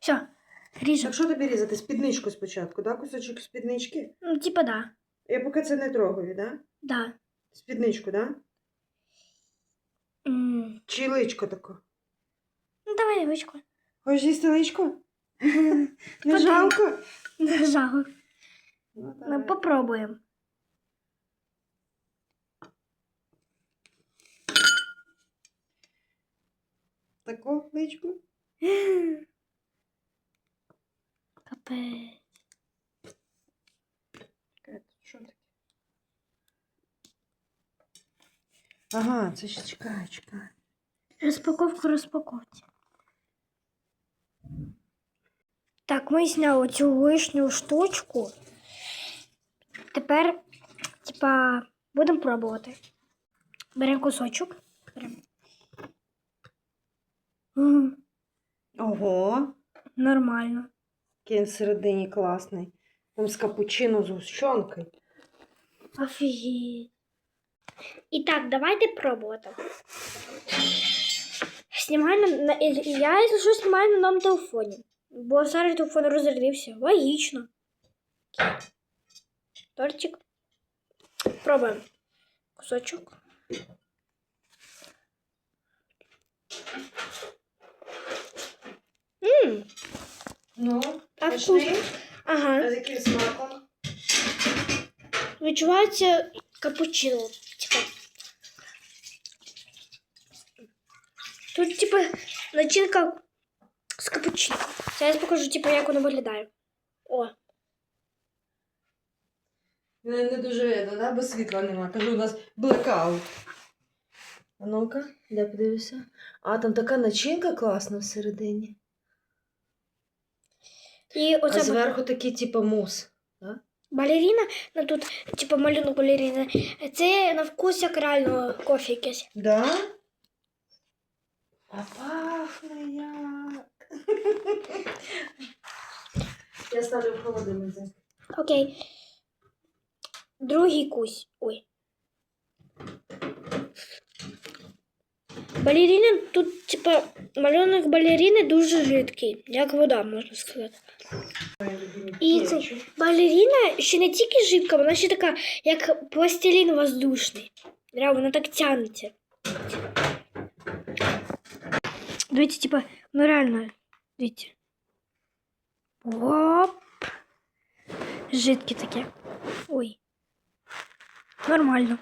Все, ріжемо. Так що тобі різати? Спідничку спочатку, да? Кусочок спіднички? Ну, типа, да. Я поки це не трогаю, да? Да. Спідничку, да? М, Чи личко тако? Ну, давай ручку. Хочеш їсти личко? Не Подивись. жалко? Не жалко. Ну, Ну, давай. попробуємо. Тако личко? Капець. Що таке? Ага, це ж чекай, чекай. Розпаковка розпаковці. Так, ми зняли цю лишню штучку. Тепер, типа, будемо пробувати. Беремо кусочок. Беремо. Ого, Нормально. Який він всередині класний. Там з капучино з гущонкою. Офігеть. І так, давайте пробувати. Знімаю на, на я, якщо що, знімаю на новому телефоні. Бо зараз телефон розрядився. Логічно. Тортик. Пробуємо. Кусочок. Ммм, Ну, а вкусно. Ага. А з яким смаком? Відчувається капучино. Типа. Тут, типа, начинка з капучино. Зараз покажу, типа, як воно виглядає. О, Не, не дуже видно, да? бо світла нема. Кажу, у нас блекаут. А ну-ка, де подивишся? А, там така начинка класна всередині. І оце а зверху такий, типу, мус. Да? балеріна, ну тут, типа, малюнок балеріни. Це на вкус як реально кофе якесь. Да? А пахне як. Я ставлю в холодильницю. Окей. Другий кусь. Ой. Балеріна тут, типа, малюнок балеріни дуже жидкий, як вода, можна сказати. І це балеріна ще не тільки жидка, вона ще така, як пластилін воздушний. Реально, вона так тягнеться. Дивіться, типа, ну реально, дивіться. Оп. Жидке таке. Ой. Нормально.